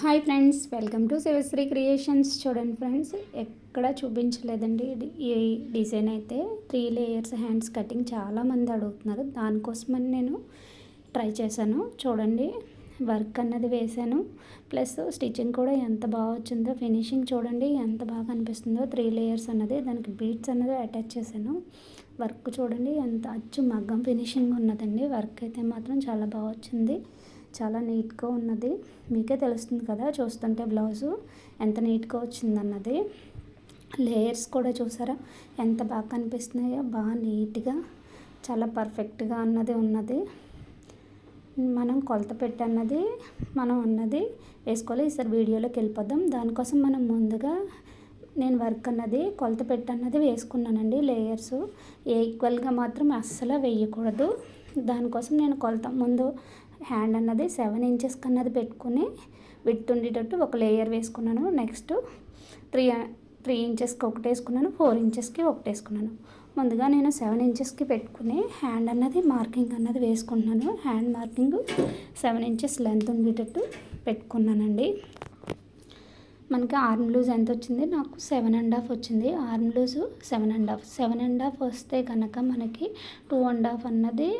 Hi friends welcome to Shivasri creations. చూడండి friends ఎక్కడ చూపించలేదండి. ఈ డిజైన్ అయితే త్రీ లేయర్స్ హ్యాండ్స్ కటింగ్ చాలామంది అడుగుతున్నారు. దానికోసమని నేను ట్రై చేశాను. చూడండి వర్క్ అన్నది వేశాను. ప్లస్ స్టిచ్చింగ్ కూడా ఎంత బాగా వచ్చిందో ఫినిషింగ్ చూడండి ఎంత బాగా అనిపిస్తుందో త్రీ లేయర్స్ అన్నది దానికి బీట్స్ అన్నది అటాచ్ చేశాను. వర్క్ చూడండి ఎంత అచ్చు మగ్గం ఫినిషింగ్ ఉన్నదండి. వర్క్ అయితే మాత్రం చాలా బాగా వచ్చింది. చాలా నీట్గా ఉన్నది. మీకే తెలుస్తుంది కదా చూస్తుంటే బ్లౌజు ఎంత నీట్గా వచ్చింది అన్నది లేయర్స్ కూడా చూసారా? ఎంత బాగా కనిపిస్తున్నాయో బాగా నీట్గా చాలా పర్ఫెక్ట్గా అన్నది ఉన్నది. మనం కొలత పెట్టన్నది మనం అన్నది వేసుకోవాలి. ఈసారి వీడియోలోకి వెళ్ళిపోదాం. దానికోసం మనం ముందుగా నేను వర్క్ అన్నది కొలత పెట్టన్నది వేసుకున్నానండి లేయర్స్. ఈక్వల్గా మాత్రం అస్సలు వేయకూడదు. దానికోసం నేను కొలత ముందు హ్యాండ్ అన్నది సెవెన్ ఇంచెస్ కన్నది పెట్టుకుని విత్ ఉండేటట్టు ఒక లేయర్ వేసుకున్నాను. నెక్స్ట్ త్రీ త్రీ ఇంచెస్కి ఒకటి వేసుకున్నాను. ఫోర్ ఇంచెస్కి ఒకటి వేసుకున్నాను. ముందుగా నేను సెవెన్ ఇంచెస్కి పెట్టుకుని హ్యాండ్ అన్నది మార్కింగ్ అన్నది వేసుకుంటున్నాను. Hand marking seven inches length ఉండేటట్టు పెట్టుకున్నానండి. మనకి ఆర్మ్ లూజ్ ఎంత వచ్చింది? నాకు సెవెన్ అండ్ హాఫ్ వచ్చింది. Arm loose seven and half. Seven and half వస్తే కనుక మనకి టూ అండ్ హాఫ్ అన్నది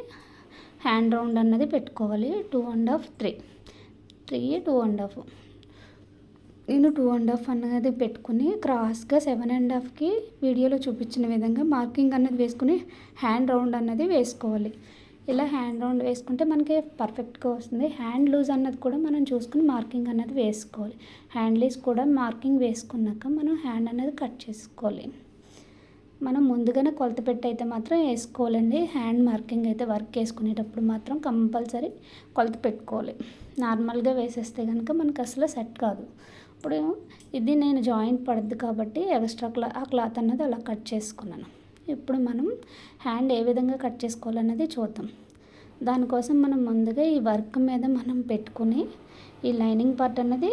హ్యాండ్ రౌండ్ అన్నది పెట్టుకోవాలి. Two and half three three two and half నేను టూ అండ్ హాఫ్ అన్నది పెట్టుకుని క్రాస్గా సెవెన్ అండ్ హాఫ్కి వీడియోలో చూపించిన విధంగా మార్కింగ్ అన్నది వేసుకుని హ్యాండ్ రౌండ్ అన్నది వేసుకోవాలి. ఇలా హ్యాండ్ రౌండ్ వేసుకుంటే మనకి పర్ఫెక్ట్గా వస్తుంది. హ్యాండ్ లూజ్ అన్నది కూడా మనం చూసుకుని మార్కింగ్ అన్నది వేసుకోవాలి. హ్యాండ్ లూజ్ కూడా మార్కింగ్ వేసుకున్నాక మనం హ్యాండ్ అన్నది కట్ చేసుకోవాలి. మనం ముందుగానే కొలత పెట్టి అయితే మాత్రం వేసుకోవాలండి. హ్యాండ్ మార్కింగ్ అయితే వర్క్ వేసుకునేటప్పుడు మాత్రం కంపల్సరీ కొలత పెట్టుకోవాలి. నార్మల్గా వేసేస్తే కనుక మనకు అసలు సెట్ కాదు. ఇప్పుడు ఇది నేను జాయింట్ పడద్దు కాబట్టి ఎక్స్ట్రా క్లా ఆ క్లాత్ అన్నది అలా కట్ చేసుకున్నాను. ఇప్పుడు మనం హ్యాండ్ ఏ విధంగా కట్ చేసుకోవాలన్నది చూద్దాం. దానికోసం మనం ముందుగా ఈ వర్క్ మీద మనం పెట్టుకుని ఈ లైనింగ్ పార్ట్ అన్నది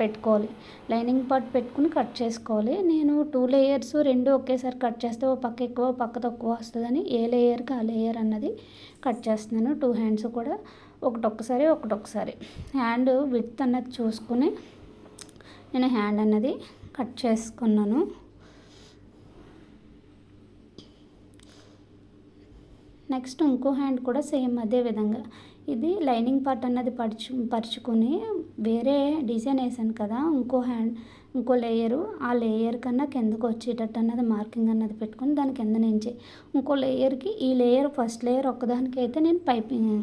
పెట్టుకోవాలి. లైనింగ్ పార్ట్ పెట్టుకుని కట్ చేసుకోవాలి. నేను టూ లేయర్స్ రెండు ఒకేసారి కట్ చేస్తే ఓ పక్క ఎక్కువ పక్క తక్కువ వస్తుందని ఏ లేయర్కి ఆ లేయర్ అన్నది కట్ చేస్తున్నాను. టూ హ్యాండ్స్ కూడా ఒకటొక్కసారి ఒకటొకసారి హ్యాండ్ విత్ అన్నది చూసుకుని నేను హ్యాండ్ అన్నది కట్ చేసుకున్నాను. నెక్స్ట్ ఇంకో హ్యాండ్ కూడా సేమ్ అదే విధంగా. ఇది లైనింగ్ పార్ట్ అన్నది పరుచు పరుచుకొని వేరే డిజైన్ వేసాను కదా ఇంకో హ్యాండ్ ఇంకో లేయరు. ఆ లేయర్ కన్నా కిందకు వచ్చేటట్టు అన్నది మార్కింగ్ అన్నది పెట్టుకొని దాని కింద నుంచి ఇంకో లేయర్కి ఈ లేయర్ ఫస్ట్ లేయర్ ఒక్కదానికి అయితే నేను పైపింగ్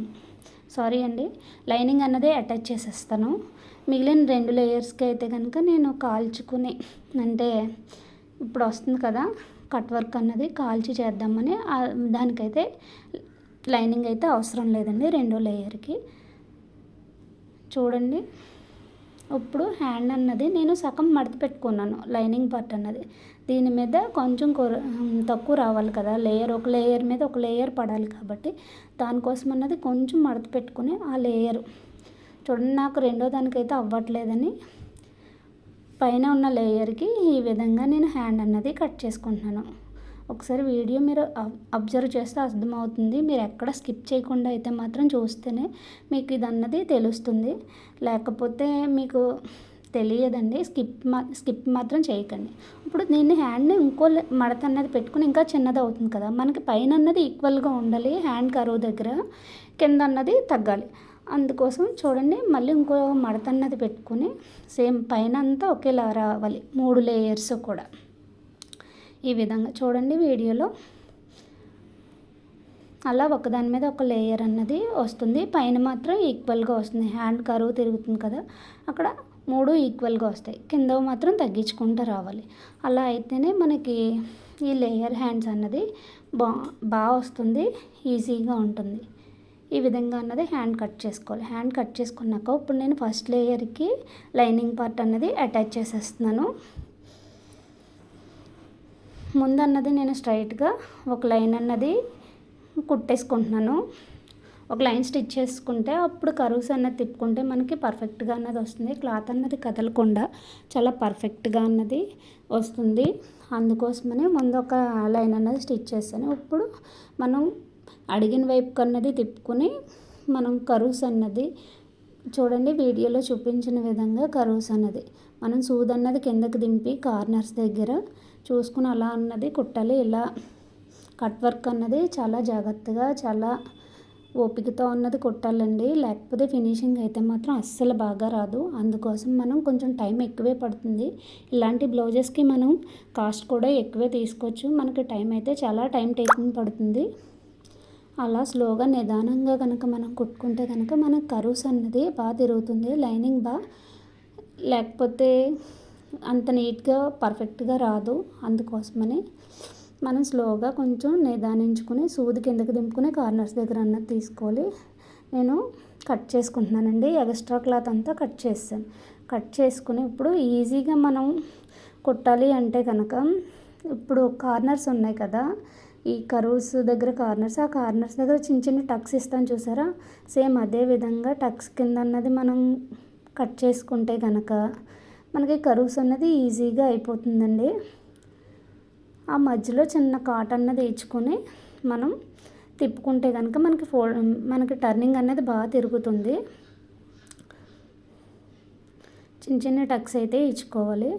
సారీ అండి లైనింగ్ అన్నదే అటాచ్ చేసేస్తాను. మిగిలిన రెండు లేయర్స్కి అయితే కనుక నేను కాల్చుకుని అంటే ఇప్పుడు వస్తుంది కదా కట్ వర్క్ అన్నది కాల్చి చేద్దామని దానికైతే లైనింగ్ అయితే అవసరం లేదండి రెండో లేయర్కి. చూడండి. ఇప్పుడు హ్యాండ్ అన్నది నేను సగం మడత పెట్టుకున్నాను లైనింగ్ పార్ట్ అన్నది. దీని మీద కొంచెం తక్కువ రావాలి కదా లేయర్ ఒక లేయర్ మీద ఒక లేయర్ పడాలి కాబట్టి దానికోసం అన్నది కొంచెం మడత పెట్టుకుని ఆ లేయర్. చూడండి నాకు రెండో దానికైతే అవ్వట్లేదని. పైన ఉన్న లేయర్కి ఈ విధంగా నేను హ్యాండ్ అన్నది కట్ చేసుకుంటున్నాను. ఒకసారి వీడియో మీరు అబ్జర్వ్ చేస్తే అర్థమవుతుంది. మీరు ఎక్కడ స్కిప్ చేయకుండా అయితే మాత్రం చూస్తేనే మీకు ఇది అన్నది తెలుస్తుంది. లేకపోతే మీకు తెలియదండి. స్కిప్ మా స్కిప్ మాత్రం చేయకండి. ఇప్పుడు దీన్ని హ్యాండ్ని ఇంకో మడత అన్నది పెట్టుకుని ఇంకా చిన్నది అవుతుంది కదా. మనకి పైన అన్నది ఈక్వల్గా ఉండాలి. హ్యాండ్ కరువు దగ్గర కింద అన్నది తగ్గాలి. అందుకోసం చూడండి. మళ్ళీ ఇంకో మడత అన్నది పెట్టుకుని సేమ్ పైన అంతా ఒకేలా రావాలి. మూడు లేయర్స్ కూడా. ఈ విధంగా చూడండి వీడియోలో. అలా ఒకదాని మీద ఒక లేయర్ అన్నది వస్తుంది. పైన మాత్రం ఈక్వల్గా వస్తుంది. హ్యాండ్ కరువు తిరుగుతుంది కదా. అక్కడ మూడు ఈక్వల్గా వస్తాయి. కింద మాత్రం తగ్గించుకుంటూ రావాలి. అలా అయితేనే మనకి ఈ లేయర్ హ్యాండ్స్ అన్నది బా బాగా వస్తుంది. ఈజీగా ఉంటుంది. ఈ విధంగా అన్నది హ్యాండ్ కట్ చేసుకోవాలి. హ్యాండ్ కట్ చేసుకున్నాక ఇప్పుడు నేను ఫస్ట్ లేయర్కి లైనింగ్ పార్ట్ అన్నది అటాచ్ చేసేస్తున్నాను. ముందు అన్నది నేను స్ట్రైట్గా ఒక లైన్ అన్నది కుట్టేసుకుంటున్నాను. ఒక లైన్ స్టిచ్ చేసుకుంటే అప్పుడు కరువుస్ అన్నది తిప్పుకుంటే మనకి పర్ఫెక్ట్గా అన్నది వస్తుంది. క్లాత్ అన్నది కదలకుండా చాలా పర్ఫెక్ట్గా అన్నది వస్తుంది. అందుకోసమని ముందు ఒక లైన్ అన్నది స్టిచ్ చేస్తాను. ఇప్పుడు మనం అడిగిన వైపు అన్నది తిప్పుకొని మనం కరువుస్ అన్నది చూడండి వీడియోలో చూపించిన విధంగా కరువుస్ అన్నది. మనం సూద్ అన్నది కిందకు దింపి కార్నర్స్ దగ్గర చూసుకుని అలా అన్నది కుట్టాలి ఇలా కట్ వర్క్ అన్నది చాలా జాగ్రత్తగా చాలా ఓపికతో ఉన్నది కుట్టాలండి లేకపోతే ఫినిషింగ్ అయితే మాత్రం అస్సలు బాగా రాదు. అందుకోసం మనం కొంచెం టైం ఎక్కువే పడుతుంది. ఇలాంటి బ్లౌజెస్కి మనం కాస్ట్ కూడా ఎక్కువే తీసుకోవచ్చు. మనకి టైం అయితే చాలా టైం టేకింగ్ పడుతుంది. అలా స్లోగా నిదానంగా కనుక మనం కుట్టుకుంటే కనుక మన కరువుస్ అన్నది బాగా తిరుగుతుంది. లైనింగ్ బాగా లేకపోతే అంత నీట్గా పర్ఫెక్ట్గా రాదు అందుకోసమని. మనం స్లోగా కొంచెం నిదానించుకుని సూది కిందకి దింపుకుని కార్నర్స్ దగ్గర అన్నది తీసుకోవాలి. నేను కట్ చేసుకుంటున్నానండి. ఎక్స్ట్రా క్లాత్ అంతా కట్ చేస్తాను కట్ చేసుకుని ఇప్పుడు ఈజీగా మనం కుట్టాలి అంటే కనుక ఇప్పుడు కార్నర్స్ ఉన్నాయి కదా ఈ కరువుస్ దగ్గర కార్నర్స్ ఆ కార్నర్స్ దగ్గర చిన్న చిన్న టక్స్ ఇస్తాను చూసారా? సేమ్ అదే విధంగా టక్స్ కింద అన్నది మనం కట్ చేసుకుంటే కనుక మనకి కరువుస్ అన్నది ఈజీగా అయిపోతుందండి. ఆ మధ్యలో చిన్న కాట్ అన్నది వేయించుకొని మనం తిప్పుకుంటే కనుక మనకి ఫో మనకి టర్నింగ్ అనేది బాగా తిరుగుతుంది. చిన్న చిన్న టక్స్ అయితే ఇచ్చుకోవాలి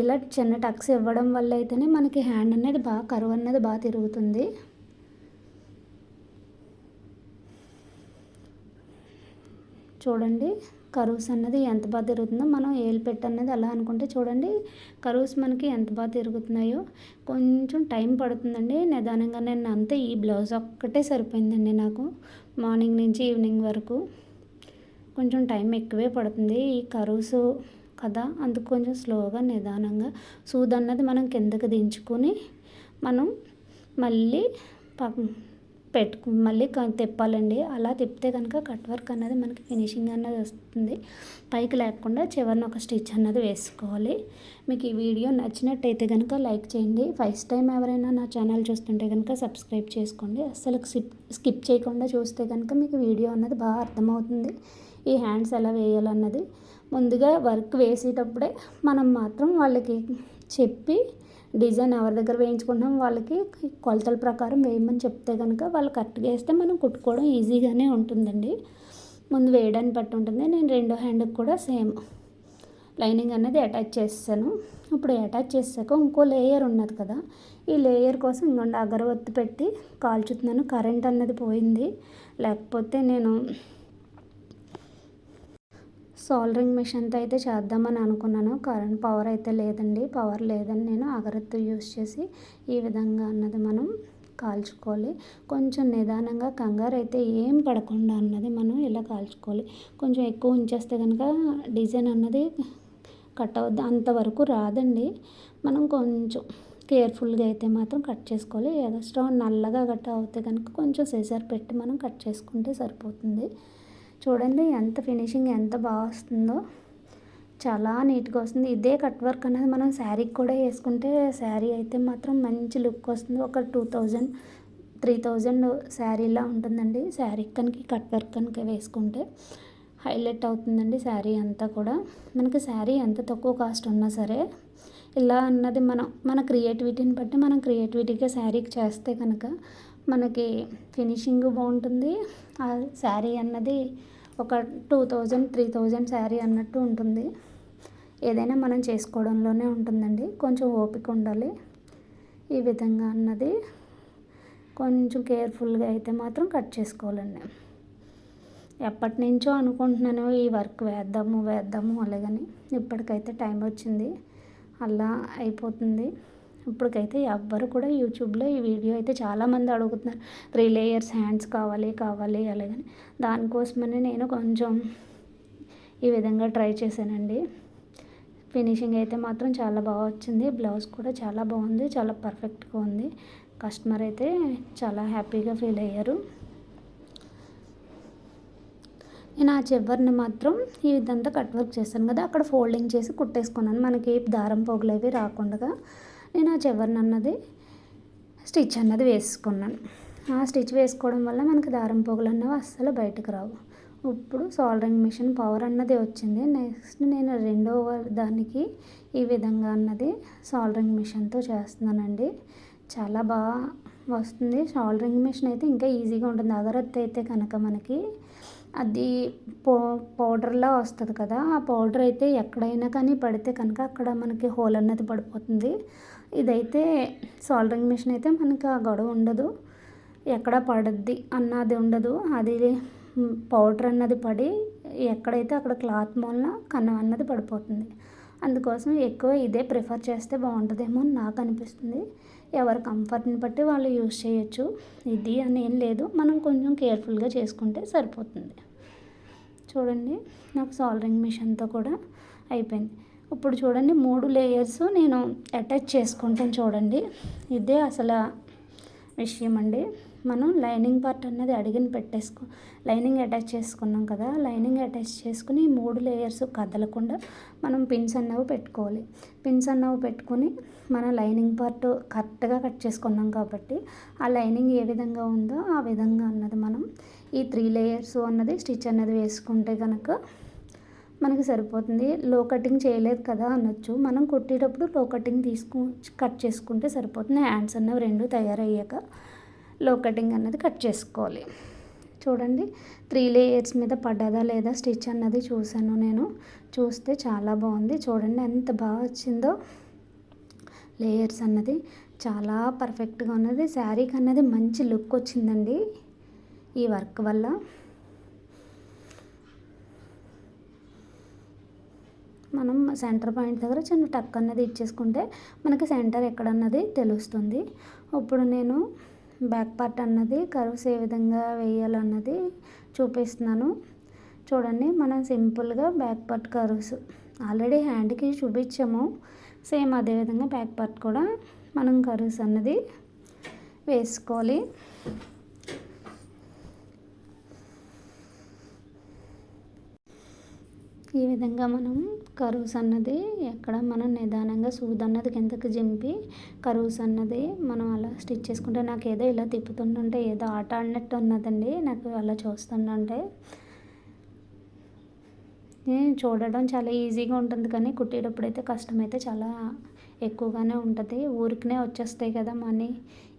ఇలా చిన్న టక్స్ ఇవ్వడం వల్ల అయితేనే మనకి హ్యాండ్ అనేది బాగా కరువు అనేది బాగా తిరుగుతుంది. చూడండి. కరువుస్ అన్నది ఎంత బాగా తిరుగుతుందో మనం ఏలు పెట్టి అన్నది అలా అనుకుంటే చూడండి. కరువుస్ మనకి ఎంత బాగా తిరుగుతున్నాయో. కొంచెం టైం పడుతుందండి. నిదానంగా నేను అంతే ఈ బ్లౌజ్ ఒక్కటే సరిపోయిందండి నాకు. మార్నింగ్ నుంచి ఈవినింగ్ వరకు కొంచెం టైం ఎక్కువే పడుతుంది. ఈ కరువుస్ కదా అందుకు కొంచెం స్లోగా నిదానంగా సూద్ అన్నది మనం కిందకి దించుకొని మనం మళ్ళీ పెట్టుకు మళ్ళీ తిప్పాలండి. అలా తిప్పితే కనుక కట్ వర్క్ అన్నది మనకి ఫినిషింగ్ అన్నది వస్తుంది. పైకి లేకుండా చివరిన ఒక స్టిచ్ అన్నది వేసుకోవాలి. మీకు ఈ వీడియో నచ్చినట్టయితే కనుక లైక్ చేయండి. ఫస్ట్ టైం ఎవరైనా నా ఛానల్ చూస్తుంటే కనుక సబ్స్క్రైబ్ చేసుకోండి. అస్సలు స్కిప్ స్కిప్ చేయకుండా చూస్తే కనుక మీకు వీడియో అన్నది బాగా అర్థమవుతుంది. ఈ హ్యాండ్స్ ఎలా వేయాలన్నది. ముందుగా వర్క్ వేసేటప్పుడే మనం మాత్రం వాళ్ళకి చెప్పి డిజైన్ ఎవరి దగ్గర వేయించుకుంటున్నాం వాళ్ళకి కొలతల ప్రకారం వేయమని చెప్తే కనుక వాళ్ళు కరెక్ట్గా వేస్తే మనం కుట్టుకోవడం ఈజీగానే ఉంటుందండి. ముందు వేయడానికి బట్టి ఉంటుంది. నేను రెండో హ్యాండ్కి కూడా సేమ్ లైనింగ్ అనేది అటాచ్ చేస్తాను ఇప్పుడు అటాచ్ చేసాక ఇంకో లేయర్ ఉన్నది కదా ఈ లేయర్ కోసం ఇంకొండ అగరవత్తి పెట్టి కాల్చుతున్నాను. కరెంట్ అన్నది పోయింది. లేకపోతే నేను సోల్డరింగ్ మిషన్తో అయితే చేద్దామని అనుకున్నాను. కరెంట్ పవర్ అయితే లేదండి. పవర్ లేదని నేను అగరత్తు యూస్ చేసి ఈ విధంగా అన్నది మనం కాల్చుకోవాలి. కొంచెం నిదానంగా కంగారు అయితే ఏం పడకుండా అన్నది మనం ఇలా కాల్చుకోవాలి. కొంచెం ఎక్కువ ఉంచేస్తే కనుక డిజైన్ అన్నది కట్ అవుద్ది అంతవరకు రాదండి. మనం కొంచెం కేర్ఫుల్గా అయితే మాత్రం కట్ చేసుకోవాలి. ఎక్స్ట్రా నల్లగా కట్ అవుతే కనుక కొంచెం సెజర్ పెట్టి మనం కట్ చేసుకుంటే సరిపోతుంది. చూడండి ఎంత ఫినిషింగ్ ఎంత బాగా వస్తుందో. చాలా నీట్గా వస్తుంది. ఇదే కట్ వర్క్ అనేది మనం శారీకి కూడా వేసుకుంటే శారీ అయితే మాత్రం మంచి లుక్ వస్తుంది. ఒక టూ థౌజండ్ త్రీ థౌజండ్ శారీలా ఉంటుందండి. శారీ కనుక కట్ వర్క్ కనుక వేసుకుంటే హైలైట్ అవుతుందండి శారీ అంతా కూడా. మనకి శారీ ఎంత తక్కువ కాస్ట్ ఉన్నా సరే ఇలా అన్నది మనం మన క్రియేటివిటీని బట్టి మనం క్రియేటివిటీగా శారీకి చేస్తే కనుక మనకి ఫినిషింగ్ బాగుంటుంది. ఆ శారీ అన్నది ఒక two thousand three thousand sari అన్నట్టు ఉంటుంది. ఏదైనా మనం చేసుకోవడంలోనే ఉంటుందండి. కొంచెం ఓపిక ఉండాలి. ఈ విధంగా అన్నది కొంచెం కేర్ఫుల్గా అయితే మాత్రం కట్ చేసుకోవాలండి. ఎప్పటి నుంచో అనుకుంటున్నాను ఈ వర్క్ వేద్దాము వేద్దాము అలాగని. ఇప్పటికైతే టైం వచ్చింది. అలా అయిపోతుంది. ఇప్పటికైతే ఎవ్వరు కూడా యూట్యూబ్లో ఈ వీడియో అయితే చాలామంది అడుగుతున్నారు. త్రీ లేయర్స్ హ్యాండ్స్ కావాలి కావాలి అలాగని. దానికోసమని నేను కొంచెం ఈ విధంగా ట్రై చేశానండి. ఫినిషింగ్ అయితే మాత్రం చాలా బాగా వచ్చింది. బ్లౌజ్ కూడా చాలా బాగుంది చాలా పర్ఫెక్ట్గా ఉంది. కస్టమర్ అయితే చాలా హ్యాపీగా ఫీల్ అయ్యారు. నేను ఆ చివరిని మాత్రం ఈ విధంతా కట్ వర్క్ చేశాను కదా అక్కడ ఫోల్డింగ్ చేసి కుట్టేసుకున్నాను. మనకి దారం పోగులేవి రాకుండా నేను ఆ చివరిని అన్నది స్టిచ్ అన్నది వేసుకున్నాను. ఆ స్టిచ్ వేసుకోవడం వల్ల మనకి దారం పోగులు అన్నవి అస్సలు బయటకు రావు. ఇప్పుడు సోల్డరింగ్ మిషన్ పవర్ అన్నది వచ్చింది. నెక్స్ట్ నేను రెండవ దానికి ఈ విధంగా అన్నది సోల్డరింగ్ మిషన్తో చేస్తున్నానండి. చాలా బాగా వస్తుంది. సోల్డరింగ్ మిషన్ అయితే ఇంకా ఈజీగా ఉంటుంది. అగరత్తి అయితే కనుక మనకి అది పౌ పౌడర్లా వస్తుంది కదా ఆ పౌడర్ అయితే ఎక్కడైనా కానీ పడితే కనుక అక్కడ మనకి హోల్ అన్నది పడిపోతుంది. ఇదైతే సాల్డరింగ్ మిషన్ అయితే మనకి ఆ గొడవ ఉండదు. ఎక్కడ పడద్ది అన్నది ఉండదు. అది పౌడర్ అన్నది పడి ఎక్కడైతే అక్కడ క్లాత్ మూలన కన్నం అన్నది పడిపోతుంది. అందుకోసం ఎక్కువ ఇదే ప్రిఫర్ చేస్తే బాగుంటుందేమో అని నాకు అనిపిస్తుంది. ఎవరి కంఫర్ట్ని బట్టి వాళ్ళు యూస్ చేయొచ్చు. ఇది అని ఏం లేదు. మనం కొంచెం కేర్ఫుల్గా చేసుకుంటే సరిపోతుంది. చూడండి నాకు సాల్డరింగ్ మిషన్తో కూడా అయిపోయింది. ఇప్పుడు చూడండి మూడు లేయర్స్ నేను అటాచ్ చేసుకుంటాను చూడండి. ఇదే అసలు విషయం అండి. మనం లైనింగ్ పార్ట్ అన్నది అడిగిన పెట్టేసుకో లైనింగ్ అటాచ్ చేసుకున్నాం కదా లైనింగ్ అటాచ్ చేసుకుని మూడు లేయర్స్ కదలకుండా మనం పిన్స్ అన్నవి పెట్టుకోవాలి. పిన్స్ అన్నవి పెట్టుకొని మన లైనింగ్ పార్ట్ కరెక్ట్గా కట్ చేసుకున్నాం కాబట్టి ఆ లైనింగ్ ఏ విధంగా ఉందో ఆ విధంగా అన్నది మనం ఈ త్రీ లేయర్స్ అన్నది స్టిచ్ అన్నది వేసుకుంటే కనుక మనకి సరిపోతుంది. లో కటింగ్ చేయలేదు కదా అనొచ్చు. మనం కుట్టేటప్పుడు లో కటింగ్ తీసుకు కట్ చేసుకుంటే సరిపోతుంది. హ్యాండ్స్ అన్నవి రెండు తయారయ్యాక లో కటింగ్ అన్నది కట్ చేసుకోవాలి. చూడండి త్రీ లేయర్స్ మీద పడ్డదా లేదా స్టిచ్ అన్నది చూశాను నేను. చూస్తే చాలా బాగుంది. చూడండి ఎంత బాగా వచ్చిందో. లేయర్స్ అన్నది చాలా పర్ఫెక్ట్గా ఉన్నది. శారీకి అన్నది మంచి లుక్ వచ్చిందండి ఈ వర్క్ వల్ల. మనం సెంటర్ పాయింట్ దగ్గర చిన్న టక్ అన్నది ఇచ్చేసుకుంటే మనకి సెంటర్ ఎక్కడన్నది తెలుస్తుంది. ఇప్పుడు నేను బ్యాక్ పార్ట్ అన్నది కర్వ్స్ ఏ విధంగా వేయాలన్నది చూపిస్తున్నాను. చూడండి మనం సింపుల్గా బ్యాక్ పార్ట్ కర్వ్స్ ఆల్రెడీ హ్యాండ్కి చూపించాము. సేమ్ అదేవిధంగా బ్యాక్ పార్ట్ కూడా మనం కర్వ్స్ అన్నది వేసుకోవాలి. ఈ విధంగా మనం కరువుస్ అన్నది ఎక్కడ మనం నిదానంగా సూది అన్నది కిందకి జింపి కరువుస్ అన్నది మనం అలా స్టిచ్ చేసుకుంటే నాకు ఏదో ఇలా తిప్పుతుంటుంటే ఏదో ఆట ఆడినట్టు ఉన్నదండి నాకు అలా చూస్తుంటే చూడడం చాలా ఈజీగా ఉంటుంది కానీ కుట్టేటప్పుడు అయితే కష్టమైతే చాలా ఎక్కువగానే ఉంటుంది. ఊరికనే వచ్చేస్తాయి కదా మనీ.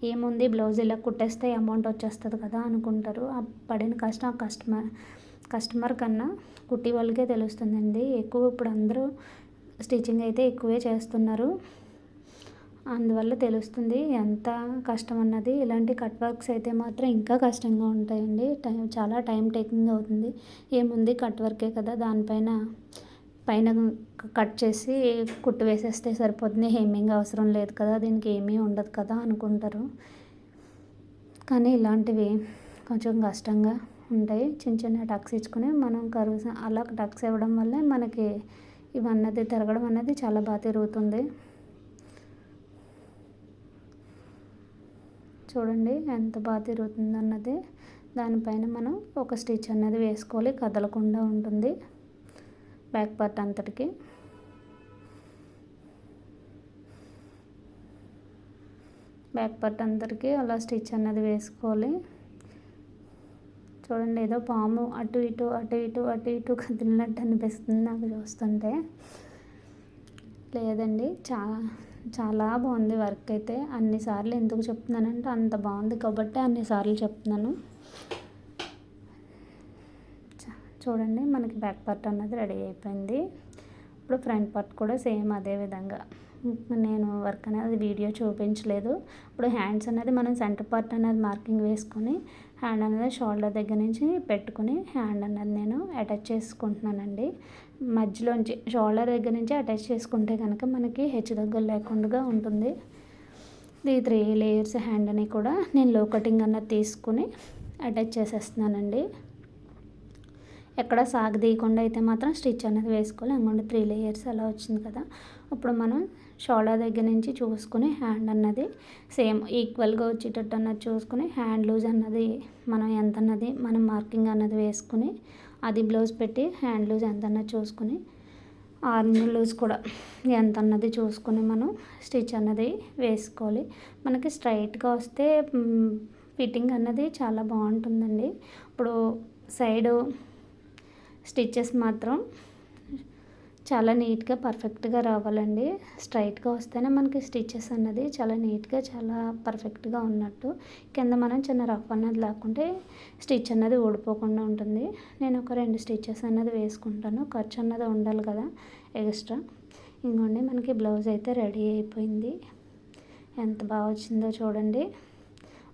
ఏముంది బ్లౌజ్ ఇలా కుట్టేస్తే అమౌంట్ వచ్చేస్తుంది కదా అనుకుంటారు. ఆ పడిన కష్టం ఆ కస్టమర్ కస్టమర్ కన్నా కుట్టి వాళ్ళకే తెలుస్తుందండి. ఎక్కువ ఇప్పుడు అందరూ స్టిచ్చింగ్ అయితే ఎక్కువే చేస్తున్నారు. అందువల్ల తెలుస్తుంది ఎంత కష్టం అన్నది. ఇలాంటి కట్ వర్క్స్ అయితే మాత్రం ఇంకా కష్టంగా ఉంటాయండి. టైం చాలా టైం టేకింగ్ అవుతుంది. ఏముంది కట్ వర్కే కదా. దానిపైన పైన కట్ చేసి కుట్టు వేసేస్తే సరిపోతుంది. హేమింగ్ అవసరం లేదు కదా. దీనికి ఏమీ ఉండదు కదా అనుకుంటారు. కానీ ఇలాంటివి కొంచెం కష్టంగా ఉంటాయి. చిన్న చిన్న టక్స్ ఇచ్చుకొని మనం కరువు అలా టక్స్ ఇవ్వడం వల్ల మనకి ఇవన్నది తిరగడం అనేది చాలా బాగా తిరుగుతుంది. చూడండి ఎంత బాగా తిరుగుతుంది అన్నది. దానిపైన మనం ఒక స్టిచ్ అనేది వేసుకోవాలి. కదలకుండా ఉంటుంది. బ్యాక్ పార్ట్ అంతటికి. బ్యాక్ పార్ట్ అందరికీ అలా స్టిచ్ అన్నది వేసుకోవాలి. చూడండి ఏదో పాము అటు ఇటు అటు ఇటు అటు ఇటు కదిలినట్టు అనిపిస్తుంది నాకు చూస్తుంటే. లేదండి చాలా చాలా బాగుంది వర్క్ అయితే. అన్నిసార్లు ఎందుకు చెప్తున్నానంటే అంత బాగుంది కాబట్టి అన్నిసార్లు చెప్తున్నాను. చూడండి మనకి బ్యాక్ పార్ట్ అన్నది రెడీ అయిపోయింది. ఇప్పుడు ఫ్రంట్ పార్ట్ కూడా సేమ్ అదే విధంగా. నేను వర్క్ అనేది వీడియో చూపించలేదు. ఇప్పుడు హ్యాండ్స్ అనేది మనం సెంటర్ పార్ట్ అనేది మార్కింగ్ వేసుకొని హ్యాండ్ అనేది షోల్డర్ దగ్గర నుంచి పెట్టుకుని హ్యాండ్ అనేది నేను అటాచ్ చేసుకుంటున్నానండి. మధ్యలోంచి షోల్డర్ దగ్గర నుంచి అటాచ్ చేసుకుంటే కనుక మనకి హెచ్చు దగ్గర లేకుండా ఉంటుంది. ఈ త్రీ లేయర్స్ హ్యాండ్ అని కూడా నేను లో కటింగ్ అన్నది తీసుకుని అటాచ్ చేసేస్తున్నానండి. ఎక్కడ సాగదీయకుండా అయితే మాత్రం స్టిచ్ అనేది వేసుకోవాలి. అంగొండి త్రీ లేయర్స్ అలా వచ్చింది కదా. ఇప్పుడు మనం షోల్డర్ దగ్గర నుంచి చూసుకుని హ్యాండ్ అన్నది సేమ్ ఈక్వల్గా వచ్చేటట్టు అన్నది చూసుకుని హ్యాండ్ లూజ్ అన్నది మనం ఎంత అన్నది మనం మార్కింగ్ అన్నది వేసుకుని అది బ్లౌజ్ పెట్టి హ్యాండ్ లూజ్ ఎంత అన్నది చూసుకుని ఆర్మ్ లూజ్ కూడా ఎంత అన్నది చూసుకుని మనం స్టిచ్ అన్నది వేసుకోవాలి. మనకి స్ట్రైట్గా వస్తే ఫిట్టింగ్ అన్నది చాలా బాగుంటుందండి. ఇప్పుడు సైడు స్టిచ్చెస్ మాత్రం చాలా నీట్గా పర్ఫెక్ట్గా రావాలండి. స్ట్రైట్గా వస్తేనే మనకి స్టిచెస్ అన్నది చాలా నీట్గా చాలా పర్ఫెక్ట్గా ఉన్నట్టు. కింద మనం చిన్న రఫ్ అన్నది లేకుంటే స్టిచ్ అన్నది ఊడిపోకుండా ఉంటుంది. నేను ఒక రెండు స్టిచెస్ అన్నది వేసుకుంటాను. ఖర్చు అన్నది ఉండాలి కదా ఎక్స్ట్రా. ఇంకోండి మనకి బ్లౌజ్ అయితే రెడీ అయిపోయింది. ఎంత బాగా వచ్చిందో చూడండి.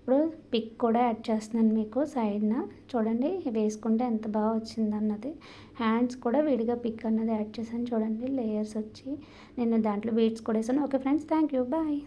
ఇప్పుడు పిక్ కూడా యాడ్ చేస్తున్నాను మీకు సైడ్న. చూడండి వేసుకుంటే ఎంత బాగా వచ్చింది అన్నది హ్యాండ్స్ కూడా విడిగా పిక్ అన్నది యాడ్ చేశాను. చూడండి లేయర్స్ వచ్చి. నేను దాంట్లో బీడ్స్ కూడా వేసాను. Okay friends thank you bye.